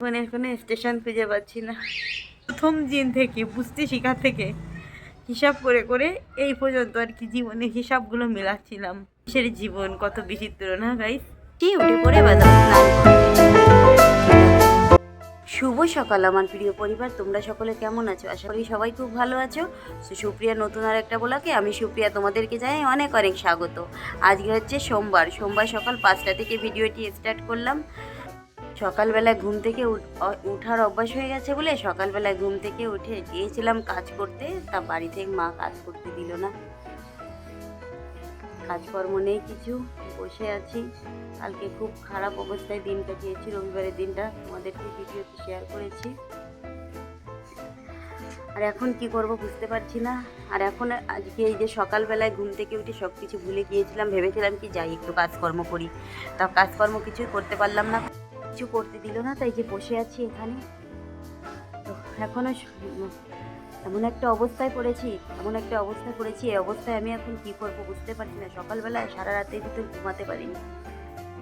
ফোনের কোনো স্টেশন খুঁজে পাচ্ছি না। প্রথম দিন থেকে বুঝতে শেখা থেকে হিসাব করে করে এই পর্যন্ত আর কি জীবনে হিসাবগুলো মেলাচ্ছিলাম। সে জীবন কত বিচিত্র না গাইস কি উঠে পড়ে শুভ সকাল আমার প্রিয় পরিবার তোমরা সকলে কেমন আছো? আশা করি সবাই খুব ভালো আছো। সুপ্রিয়া নতুন আর একটা বলাকে আমি সুপ্রিয়া তোমাদেরকে জানাই অনেক অনেক স্বাগত। আজকে হচ্ছে সোমবার সোমবার সকাল পাঁচটা থেকে ভিডিওটি স্টার্ট করলাম। সকালবেলায় ঘুম থেকে উঠ- উঠার অভ্যাস হয়ে গেছে বলে সকালবেলায় ঘুম থেকে উঠে গিয়েছিলাম কাজ করতে। তা বাড়ি থেকে মা কাজ করতে দিল না। কাজকর্ম নেই কিছু, বসে আছি। কালকে খুব খারাপ অবস্থায় দিন কাটিয়েছি, রবিবারের দিনটা তোমাদেরকে ভিডিওতে শেয়ার করেছি। আর এখন কি করব বুঝতে পারছি না। আর এখন আজকে এই যে সকালবেলায় ঘুম থেকে উঠে সব কিছু ভুলে গিয়েছিলাম, ভেবেছিলাম কি যাই একটু কাজকর্ম করি। তা কাজকর্ম কিছুই করতে পারলাম না। কিছু করতে দিল না, তাই যে বসে আছি এখানে। তো এখনও এমন একটা অবস্থায় পড়েছি, এমন একটা অবস্থায় পড়েছি, এই অবস্থায় আমি এখন কি করব বুঝতে পারছি না। সকালবেলায় সারা রাতের ভিতর ঘুমাতে পারিনি।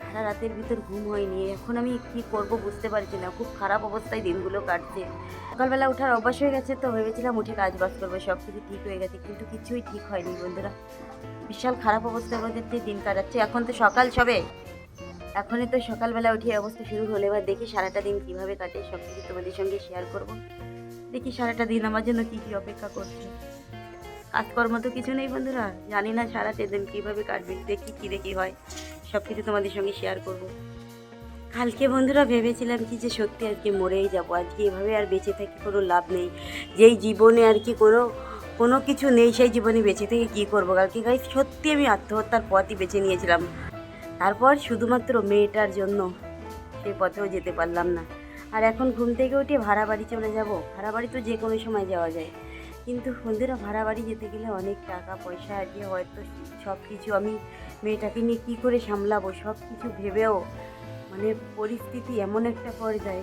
সারা রাতের ভিতর ঘুম হয়নি। এখন আমি কি করব বুঝতে পারছি না। খুব খারাপ অবস্থায় দিনগুলো কাটছে। সকালবেলা ওঠার অভ্যাস হয়ে গেছে তো ভেবেছিলাম উঠে কাজ বাজ করব, সব কিছু ঠিক হয়ে গেছে, কিন্তু কিছুই ঠিক হয়নি বন্ধুরা। বিশাল খারাপ অবস্থার মধ্যে দিন কাটাচ্ছে। এখন তো সকাল সবে। এখনই তো সকালবেলা উঠে অবস্থা শুরু হলে। এবার দেখি সারাটা দিন কীভাবে কাটে সব কিছু তোমাদের সঙ্গে শেয়ার করব। দেখি সারাটা দিন আমার জন্য কী কী অপেক্ষা করছে। কাজকর্ম তো কিছু নেই বন্ধুরা, জানি না সারাটা দিন কীভাবে কাটবে, দেখি কী দেখি হয়। সব কিছু তোমাদের সঙ্গে শেয়ার করব। কালকে বন্ধুরা ভেবেছিলাম কি যে সত্যি আজকে মরেই যাব, আজকে এভাবে আর বেঁচে থাকি কোনো লাভ নেই। যেই জীবনে আর কি কোনো কোনো কিছু নেই, সেই জীবনে বেঁচে থেকে কী করব? কালকে গাই সত্যি আমি আত্মহত্যার পথই বেছে নিয়েছিলাম। তারপর শুধুমাত্র মেয়েটার জন্য সেই পথেও যেতে পারলাম না। আর এখন ঘুম থেকে উঠে ভাড়া বাড়ি চলে যাব। ভাড়া বাড়ি তো যে কোনো সময় যাওয়া যায়। কিন্তু বন্ধুরা ভাড়া বাড়ি যেতে গেলে অনেক টাকা, পয়সা কি হয়তো সব কিছু আমি মেয়েটাকে নিয়ে কী করে সামলাবো? সব কিছু ভেবেও মানে পরিস্থিতি এমন একটা পর্যায়ে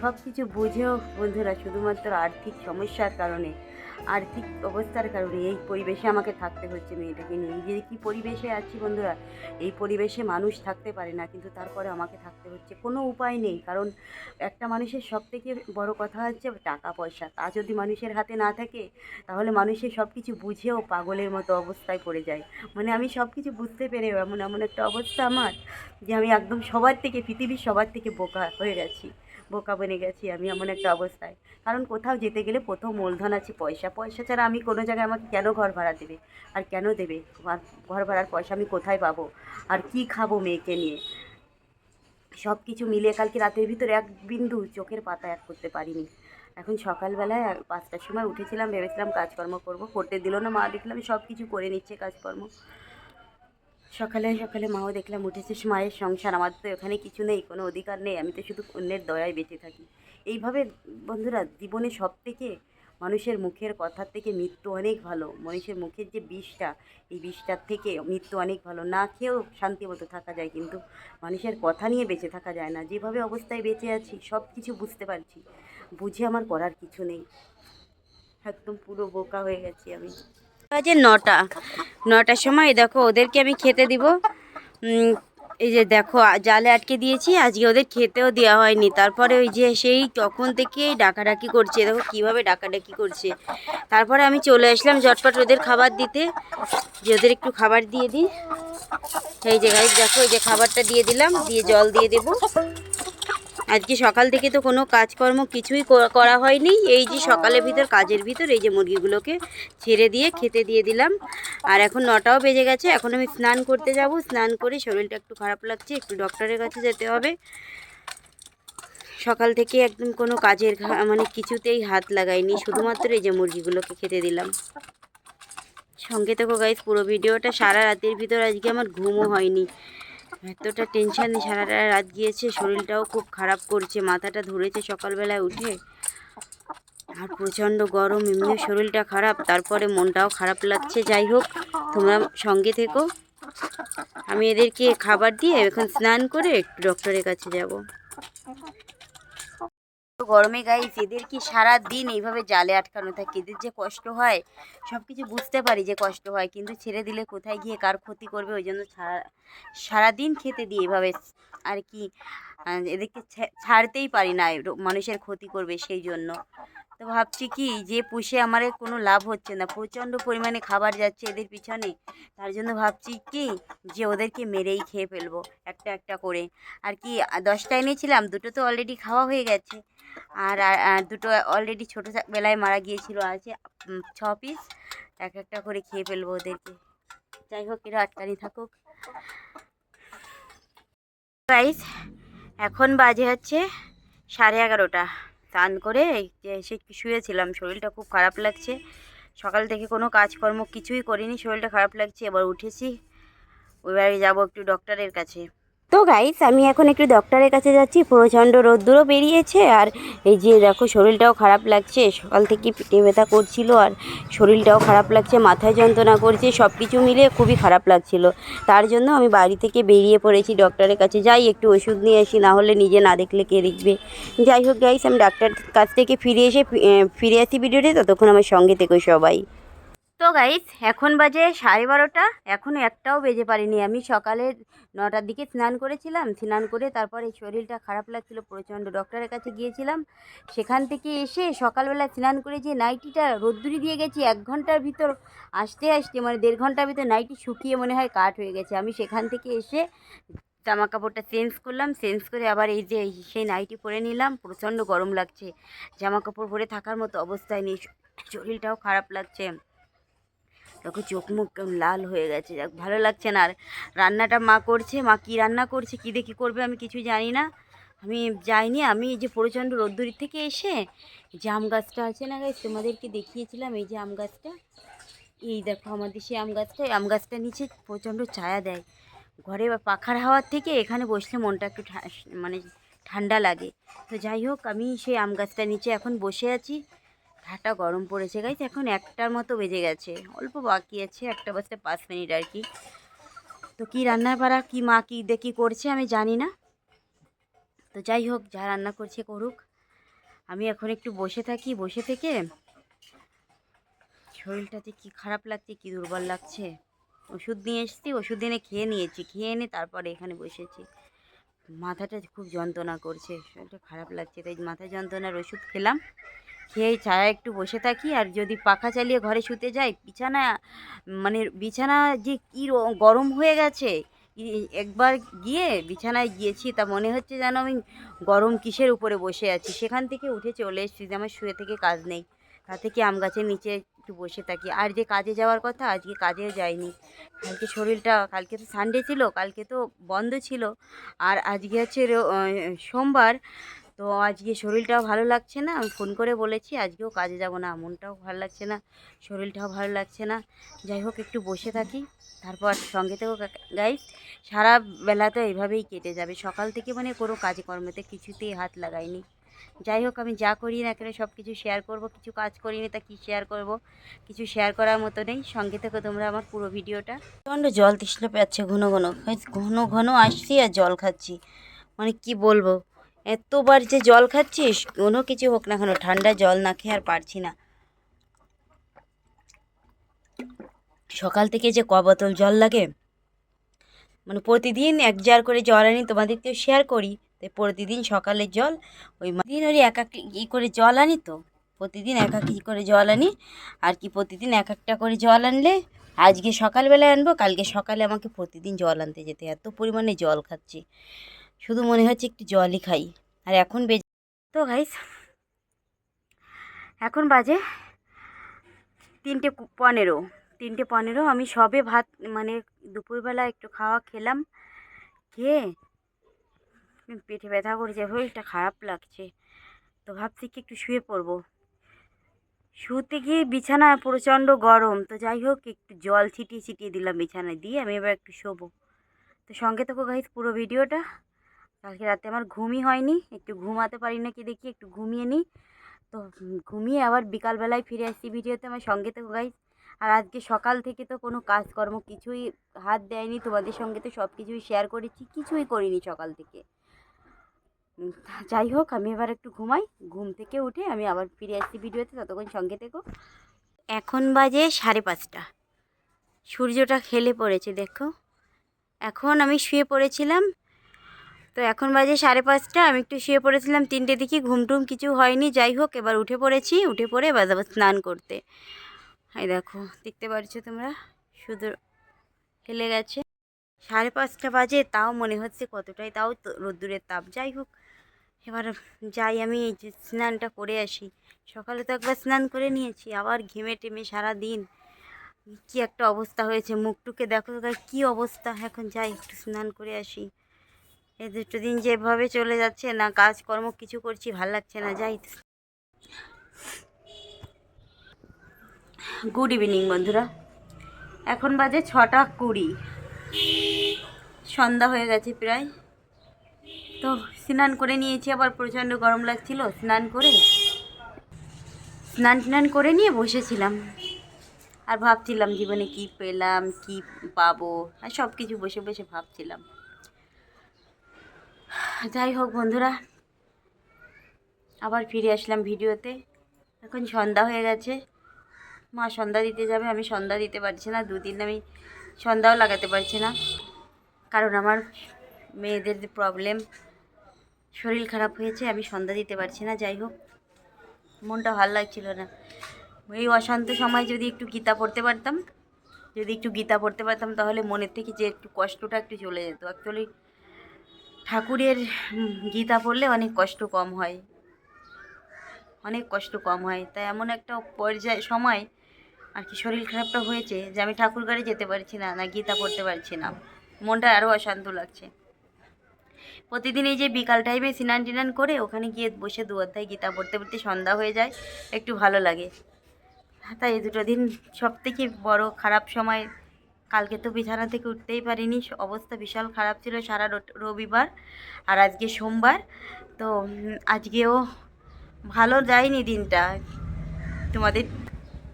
সব কিছু বুঝেও বন্ধুরা, শুধুমাত্র আর্থিক সমস্যার কারণে আর্থিক অবস্থার কারণে এই পরিবেশে আমাকে থাকতে হচ্ছে মেয়েটাকে নিয়ে। এই যে কী পরিবেশে আছি বন্ধুরা, এই পরিবেশে মানুষ থাকতে পারে না, কিন্তু তারপরে আমাকে থাকতে হচ্ছে। কোনো উপায় নেই, কারণ একটা মানুষের সব থেকে বড় কথা হচ্ছে টাকা, পয়সা। তা যদি মানুষের হাতে না থাকে, তাহলে মানুষের সব কিছু বুঝেও পাগলের মতো অবস্থায় পড়ে যায়। মানে আমি সব কিছু বুঝতে পেরেও এমন এমন একটা অবস্থা আমার, যে আমি একদম সবার থেকে, পৃথিবীর সবার থেকে বোকা হয়ে গেছি। বোকা বনে গেছি আমি এমন একটা অবস্থায়। কারণ কোথাও যেতে গেলে প্রথম মূলধন আছে পয়সা। পয়সা ছাড়া আমি কোনো জায়গায় আমাকে কেন ঘর ভাড়া দেবে? আর কেন দেবে? ঘর ভাড়ার পয়সা আমি কোথায় পাবো? আর কি খাব মেয়েকে নিয়ে? সব কিছু মিলে কালকে রাতের ভিতরে এক বিন্দু চোখের পাতা এক করতে পারিনি। এখন সকালবেলায় পাঁচটার সময় উঠেছিলাম, ভেবেছিলাম কাজকর্ম করব। করতে দিল না, মা দেখলাম সব কিছু করে নিচ্ছে কাজকর্ম। সকালে সকালে মাও দেখলাম উঠেছে মায়ের সংসার আমার তো এখানে কিছু নেই, কোনো অধিকার নেই, আমি তো শুধু অন্যের দয়ায় বেঁচে থাকি। এইভাবে বন্ধুরা, জীবনে সব থেকে মানুষের মুখের কথার থেকে মৃত্যু অনেক ভালো। মানুষের মুখের যে বিষটা, এই বিষটার থেকে মৃত্যু অনেক ভালো। না খেয়েও শান্তি মতো থাকা যায়, কিন্তু মানুষের কথা নিয়ে বেঁচে থাকা যায় না। যেভাবে অবস্থায় বেঁচে আছি সব কিছু বুঝতে পারছি। বুঝে আমার করার কিছু নেই। একদম পুরো বোকা হয়ে গেছি আমি। বাজে নটা। নটার সময় দেখো ওদেরকে আমি খেতে দিব। এই যে দেখো, জালে আটকে দিয়েছি, আজকে ওদের খেতেও দেওয়া হয়নি। তারপরে ওই যে সেই তখন থেকেই ডাকাডাকি করছে, দেখো কীভাবে ডাকাডাকি করছে। তারপরে আমি চলে আসলাম ঝটপট ওদের খাবার দিতে। যে ওদের একটু খাবার দিয়ে দিই। এই যে গাইজ দেখো এই যে খাবারটা দিয়ে দিলাম, দিয়ে জল দিয়ে দেবো। আজকে সকাল থেকে তো কোনো কাজকর্ম কিছুই করা- হয়নি। এই যে সকালের ভিতর, কাজের ভিতর এই যে মুরগিগুলোকে ছেড়ে দিয়ে খেতে দিয়ে দিলাম। আর এখন নটাও বেজে গেছে, এখন আমি স্নান করতে যাব। স্নান করে শরীরটা একটু খারাপ লাগছে, একটু ডক্টরের কাছে যেতে হবে। সকাল থেকে একদম কোনো কাজের মানে কিছুতেই হাত লাগাইনি, শুধুমাত্র এই যে মুরগিগুলোকে খেতে দিলাম। সঙ্গে থেকো গাইজ পুরো ভিডিওটা সারা রাতের ভিতর আজকে আমার ঘুমও হয়নি। এতটা টেনশান সারাটা রাত গিয়েছে, শরীরটাও খুব খারাপ করছে, মাথাটা ধরেছে সকালবেলায় উঠে। আর প্রচণ্ড গরম এমনি শরীরটা খারাপ, তারপরে মনটাও খারাপ লাগছে, যাই হোক, তোমরা সঙ্গে থেকো। আমি এদেরকে খাবার দিয়ে এখন স্নান করে একটু ডক্টরের কাছে যাব। গরমে গাইস এদের কি সারা দিন এইভাবে জালে আটকানো থাকে? এদের যে কষ্ট হয় সব কিছু বুঝতে পারি যে কষ্ট হয়, কিন্তু ছেড়ে দিলে কোথায় গিয়ে কার ক্ষতি করবে? ওই জন্য সারা, সারাদিন খেতে দিই এভাবে। আর কি এদেরকে ছাড়তেই পারি না মানুষের ক্ষতি করবে সেই জন্য। তো ভাবছি কি, যে পুষে আমার কোনো লাভ হচ্ছে না। প্রচণ্ড পরিমাণে খাবার যাচ্ছে এদের পিছনে। তার জন্য ভাবছি কি, যে ওদেরকে মেরেই খেয়ে ফেলব, একটা একটা করে। আর কি দশটা এনেছিলাম, দুটো তো অলরেডি খাওয়া হয়ে গেছে। আর দুটো অলরেডি ছোটো বেলায় মারা গিয়েছিল আছে ছ পিস এক একটা করে খেয়ে ফেলব ওদেরকে। যাই হোক, এরা আটকানি থাকুক। গাইস এখন বাজে হচ্ছে সাড়ে এগারোটা। স্নান করে এসে শুয়েছিলাম, শরীরটা খুব খারাপ লাগছে। সকাল থেকে কোনো কাজকর্ম কিছুই করিনি, শরীরটা খারাপ লাগছে, এবার উঠেছি। ওইবারে যাব একটু ডক্টরের কাছে। তো গাইস আমি এখন একটু ডক্টরের কাছে যাচ্ছি। প্রচণ্ড রোদ্দুরও বেরিয়েছে আর এই যে দেখো, শরীরটাও খারাপ লাগছে। সকাল থেকে পেটে ব্যথা করছিল আর শরীরটাও খারাপ লাগছে, মাথায় যন্ত্রণা করছে সব কিছু মিলে খুবই খারাপ লাগছিল। তার জন্য আমি বাড়ি থেকে বেরিয়ে পড়েছি ডক্টরের কাছে। যাই, একটু ওষুধ নিয়ে আসি, না হলে নিজে না দেখলে কে দেখবে। যাই হোক গাইস আমি ডাক্তার কাছ থেকে ফিরে এসে ফিরে আসি ভিডিওতে। ততক্ষণ আমার সঙ্গে থেকো সবাই। তো গাইস এখন বাজে সাড়ে বারোটা। এখনও একটাও বেজে পারিনি। আমি সকালে নটার দিকে স্নান করেছিলাম। স্নান করে তারপরে শরীরটা খারাপ লাগছিল, প্রচণ্ড ডক্টরের কাছে গিয়েছিলাম। সেখান থেকে এসে সকালবেলা স্নান করে যে নাইটিটা রোদ্দুরি দিয়ে গেছি, এক ঘণ্টার ভিতর আসতে আসতে মানে দেড় ঘণ্টার ভিতর নাইটি শুকিয়ে মনে হয় কাট হয়ে গেছে। আমি সেখান থেকে এসে জামা কাপড়টা চেঞ্জ করলাম। চেঞ্জ করে আবার এই যে সেই নাইটি পরে নিলাম। প্রচণ্ড গরম লাগছে। জামা কাপড় পরে থাকার মতো অবস্থায় নেই। শরীরটাও খারাপ লাগছে। দেখো চোখ মুখ লাল হয়ে গেছে। যাক, ভালো লাগছে না। আর রান্নাটা মা করছে, মা কী রান্না করছে, কী দেখি করবে আমি কিছু জানি না। আমি যাইনি, আমি এই যে প্রচণ্ড রোদ্দুরি থেকে এসে যে আম গাছটা আছে না গাছ তোমাদেরকে দেখিয়েছিলাম এই যে আম গাছটা। এই দেখো আমাদের সেই আম গাছটা আম গাছটা নিচে প্রচণ্ড ছায়া দেয়। ঘরে বা পাখার হাওয়ার থেকে এখানে বসলে মনটা একটু মানে ঠান্ডা লাগে। তো যাই হোক, আমি সেই আম গাছটার নিচে এখন বসে আছি। ঠাটা গরম পড়েছে। গাইছে এখন একটার মতো বেজে গেছে। অল্প বাকি আছে, একটা বাজতে পাঁচ মিনিট আর কি। তো কী রান্নার পাড়া, কী মা কী দেখি করছে আমি জানি না। তো যাই হোক, যা রান্না করছে করুক। আমি এখন একটু বসে থাকি, বসে থেকে শরীরটাতে কি খারাপ লাগছে, কি দুর্বল লাগছে, ওষুধ নিয়ে এসেছি, ওষুধ এনে খেয়ে নিয়েছি। খেয়ে এনে তারপরে এখানে বসেছি। মাথাটা খুব যন্ত্রণা করছে, শরীরটা খারাপ লাগছে, তাই মাথা যন্ত্রণার ওষুধ খেলাম। খেয়ে ছায়া একটু বসে থাকি আর যদি পাখা চালিয়ে ঘরে শুতে যাই, বিছানা মানে বিছানা যে কী গরম হয়ে গেছে একবার গিয়ে বিছানায় গিয়েছি, তা মনে হচ্ছে যেন আমি গরম কিসের উপরে বসে আছি। সেখান থেকে উঠে চলে এসেছি যে আমার শুয়ে থেকে কাজ নেই, তা থেকে আম গাছের নিচে একটু বসে থাকি। আর যে কাজে যাওয়ার কথা, আজকে কাজেও যাইনি। কালকে শরীরটা, কালকে তো সানডে ছিল, কালকে তো বন্ধ ছিল। আর আজকে হচ্ছে সোমবার তো আজকে শরীরটাও ভালো লাগছে না। আমি ফোন করে বলেছি, আজকেও কাজে যাব না, মনটাও ভালো লাগছে না, শরীরটাও ভালো লাগছে না। যাই হোক, একটু বসে থাকি, তারপর সঙ্গে থেকেও গাইস সারা বেলা তো এইভাবেই কেটে যাবে। সকাল থেকে মানে কোনো কাজকর্মতে কিছুতেই হাত লাগাইনি। যাই হোক, আমি যা করি না কেন সব কিছু শেয়ার করব, কিছু কাজ করিনি তা কী শেয়ার করব? কিছু শেয়ার করার মতো নেই। সঙ্গে থেকে তোমরা আমার পুরো ভিডিওটা প্রচণ্ড জল তৃষ্ণা পাচ্ছে, ঘন ঘন। ঘন ঘন আসছি আর জল খাচ্ছি। মানে কি বলব? এতবার যে জল খাচ্ছিস, কোনো কিছু হোক না কেন, ঠান্ডা জল না খেয়ে আর পারছি না। সকাল থেকে যে ক বোতল জল লাগে মানে প্রতিদিন এক জার করে জল আনি, তোমাদেরকেও শেয়ার করি তাই প্রতিদিন সকালে জল, ওই দিন ওই এক এক ই করে জল আনি তো, প্রতিদিন এক এক ই করে জল আনি, আর কি প্রতিদিন এক একটা করে জল আনলে, আজকে সকালবেলায় আনব, কালকে সকালে আমাকে প্রতিদিন জল আনতে যেতে, এত পরিমাণে জল খাচ্ছি। শুধু মনে হচ্ছে একটু জলই খাই। আর এখন বেজে তো গাইস এখন বাজে তিনটে পনেরো। তিনটে পনেরো, আমি সবে ভাত মানে দুপুরবেলা একটু খাওয়া খেলাম, খেয়ে পেটে ব্যথা করেছে, শরীরটা খারাপ লাগছে। তো ভাবছি কি একটু শুয়ে পড়ব। শুতে গিয়ে বিছানা প্রচণ্ড গরম, তো যাই হোক একটু জল ছিটিয়ে ছিটিয়ে দিলাম বিছানায়, দিয়ে আমি এবার একটু শোবো। তো সঙ্গে থাকো গাইস পুরো ভিডিওটা। কালকে রাতে আমার ঘুমই হয়নি, একটু ঘুমাতে পারি না কি দেখি, একটু ঘুমিয়ে নিই। তো ঘুমিয়ে আবার বিকালবেলায় ফিরে আসছি ভিডিওতে আমার সঙ্গে থেকো গাইস আর আজকে সকাল থেকে তো কোনো কাজকর্ম কিছুই হাত দেয়নি, তোমাদের সঙ্গে তো সব কিছুই শেয়ার করেছি, কিছুই করিনি সকাল থেকে। যাই হোক, আমি এবার একটু ঘুমাই, ঘুম থেকে উঠে আমি আবার ফিরে আসছি ভিডিওতে, ততক্ষণ সঙ্গে থেকো। এখন বাজে সাড়ে পাঁচটা। সূর্যটা খেলে পড়েছে, দেখো। এখন আমি শুয়ে পড়েছিলাম তো এখন বাজে সাড়ে পাঁচটা, আমি একটু শুয়ে পড়েছিলাম তিনটে দিকে, ঘুম টুম কিছু হয়নি, যাই হোক, এবার উঠে পড়েছি, উঠে পড়ে এবার যাব স্নান করতে। এই দেখো, দেখতে পারছ তোমরা, শুধু হেলে গেছে। সাড়ে পাঁচটা বাজে, তাও মনে হচ্ছে কতটাই তাও রোদ্দুরের তাপ। যাই হোক, এবার যাই আমি এই যে স্নানটা করে আসি। সকালে তো একবার স্নান করে নিয়েছি, আবার ঘেমে টেমে সারা দিন কি একটা অবস্থা হয়েছে, মুখটুকে দেখো কী অবস্থা? এখন যাই, একটু স্নান করে আসি। এই দুটো দিন যেভাবে চলে যাচ্ছে, না কাজকর্ম কিছু করছি, ভালো লাগছে না, যাই। গুড ইভিনিং বন্ধুরা। এখন বাজে ছটা কুড়ি। সন্ধ্যা হয়ে গেছে প্রায়। তো স্নান করে নিয়েছি, আবার প্রচণ্ড গরম লাগছিল, স্নান করে। স্নান টান করে নিয়ে বসেছিলাম। আর ভাবছিলাম জীবনে কি পেলাম, কি পাবো, আর সব কিছু বসে বসে ভাবছিলাম। যাই হোক বন্ধুরা, আবার ফিরে আসলাম ভিডিওতে। এখন সন্ধ্যা হয়ে গেছে। মা সন্ধ্যা দিতে যাবে, আমি সন্ধ্যা দিতে পারছি না, দুদিন আমি সন্ধ্যাও লাগাতে পারছি না। কারণ আমার মেয়েদের প্রবলেম শরীর খারাপ হয়েছে, আমি সন্ধ্যা দিতে পারছি না, যাই হোক। মনটা ভালো লাগছিল না। এই অশান্ত সময় যদি একটু গীতা পড়তে পারতাম, যদি একটু গীতা পড়তে পারতাম, তাহলে মনের থেকে যে একটু কষ্টটা একটু চলে যেত। অ্যাকচুয়ালি ঠাকুরের গীতা পড়লে অনেক কষ্ট কম হয়। অনেক কষ্ট কম হয়। তাই এমন একটা পর্যায়, সময় আর কি শরীর খারাপটা হয়েছে যে আমি ঠাকুর ঘরে যেতে পারছি না না গীতা পড়তে পারছি না। মনটা আরও অশান্ত লাগছে। প্রতিদিন এই যে বিকাল টাইমে স্নান টিনান করে ওখানে গিয়ে বসে দু অধ্যায় গীতা পড়তে পড়তে সন্ধ্যা হয়ে যায়, একটু ভালো লাগে। তাই এই দুটো দিন সব থেকে বড় খারাপ সময় কালকে তো বিছানা থেকে উঠতেই পারিনি অবস্থা বিশাল খারাপ ছিল সারা রবিবার আর আজকে সোমবার। তো আজকেও ভালো যায়নি দিনটা। তোমাদের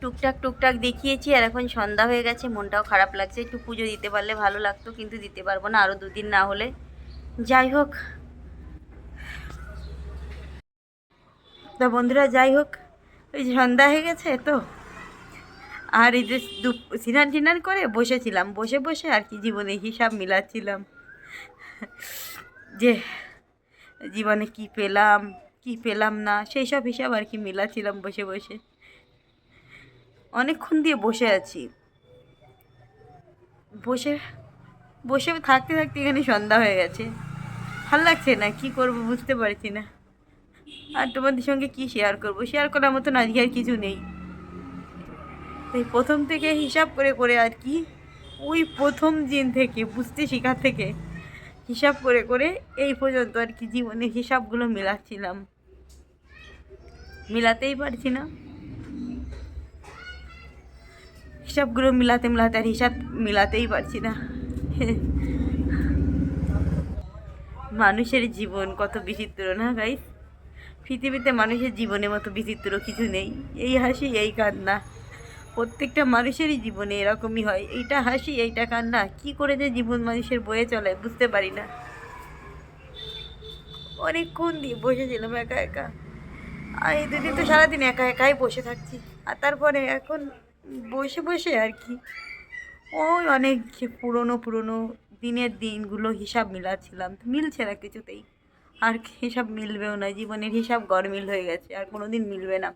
টুকটাক টুকটাক দেখিয়েছি আর এখন সন্ধ্যা হয়ে গেছে, মনটাও খারাপ লাগছে। একটু পুজো দিতে পারলে ভালো লাগতো, কিন্তু দিতে পারব না আরও দুদিন না হলে। যাই হোক। তা বন্ধুরা, যাই হোক। ওই সন্ধ্যা হয়ে গেছে তো? আর এই যে স্নান টিনান করে বসেছিলাম, বসে বসে আর কি জীবনে হিসাব মিলাচ্ছিলাম। যে জীবনে কি পেলাম কি পেলাম না, সেই সব হিসাব আর কি মিলাচ্ছিলাম বসে বসে। অনেকক্ষণ দিয়ে বসে আছি। বসে বসে থাকতে থাকতে এখানে সন্ধ্যা হয়ে গেছে। ভালো লাগছে না, কি করব বুঝতে পারছি না। আর তোমাদের সঙ্গে কি শেয়ার করব? শেয়ার করার মতন আজকে আর কিছু নেই। এই প্রথম থেকে হিসাব করে করে আর কি, ওই প্রথম দিন থেকে, বুঝতে শেখা থেকে হিসাব করে করে এই পর্যন্ত আর কি জীবনে হিসাবগুলো মেলাচ্ছিলাম। মিলাতেই পারছি না। হিসাবগুলো মিলাতে মিলাতে আর হিসাব মিলাতেই পারছি না। মানুষের জীবন কত বিচিত্র না গাইস পৃথিবীতে মানুষের জীবনের মতো বিচিত্র কিছু নেই। এই হাসি, এই কান্না। প্রত্যেকটা মানুষেরই জীবনে এরকমই হয়। এইটা হাসি, এইটা কান্না। কি করে যে জীবন মানুষের বয়ে চলে, বুঝতে পারি না। অনেকক্ষণ দিয়ে বসেছিলাম একা একা। আর এই দুদিন তো সারাদিন একা একাই বসে থাকছি। আর তারপরে এখন বসে বসে আর কি। ওই অনেক পুরনো পুরনো দিনের দিনগুলো হিসাব মিলাচ্ছিলাম। তো মিলছে না কিছুতেই। আর হিসাব মিলবেও না। জীবনের হিসাব গরমিল হয়ে গেছে। আর কোনো দিন মিলবে না।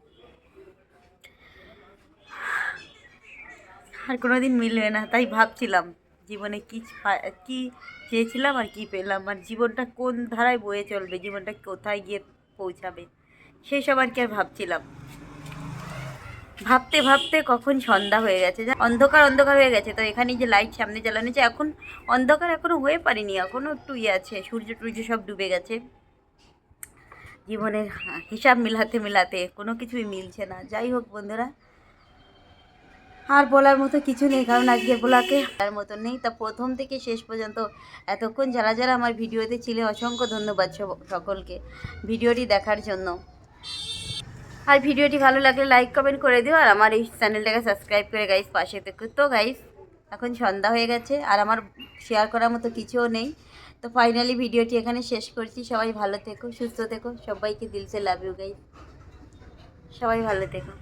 আর কোনো দিন মিলবে না, তাই ভাবছিলাম জীবনে কী কী চেয়েছিলাম আর কী পেলাম, আর জীবনটা কোন ধারায় বয়ে চলবে, জীবনটা কোথায় গিয়ে পৌঁছাবে সেই সব আর কি আর ভাবছিলাম। ভাবতে ভাবতে কখন সন্ধ্যা হয়ে গেছে, যা- অন্ধকার অন্ধকার হয়ে গেছে, তো এখানে যে লাইট সামনে জ্বালানো আছে এখন অন্ধকার এখনও হয়ে পারিনি এখনও একটু ইয়ে আছে, সূর্য টুর্য সব ডুবে গেছে। জীবনের হিসাব মিলাতে মিলাতে কোনো কিছুই মিলছে না, যাই হোক বন্ধুরা আর বলার মতো কিছু নেই, কারণ আজকে বলাকে তার মতো নেই। তা প্রথম থেকে শেষ পর্যন্ত এতক্ষণ যারা যারা আমার ভিডিওতে ছিলে, অসংখ্য ধন্যবাদ সকলকে ভিডিওটি দেখার জন্য। আর ভিডিওটি ভালো লাগলে লাইক কমেন্ট করে দিও, আর আমার এই চ্যানেলটাকে সাবস্ক্রাইব করে গাইস পাশে থেকো। তো গাইস এখন সন্ধ্যা হয়ে গেছে, আর আমার শেয়ার করার মতো কিছুও নেই। তো ফাইনালি ভিডিওটি এখানে শেষ করছি। সবাই ভালো থেকো, সুস্থ থেকো, সবাইকে দিলসে লাভ ইউ গাইস সবাই ভালো থেকো।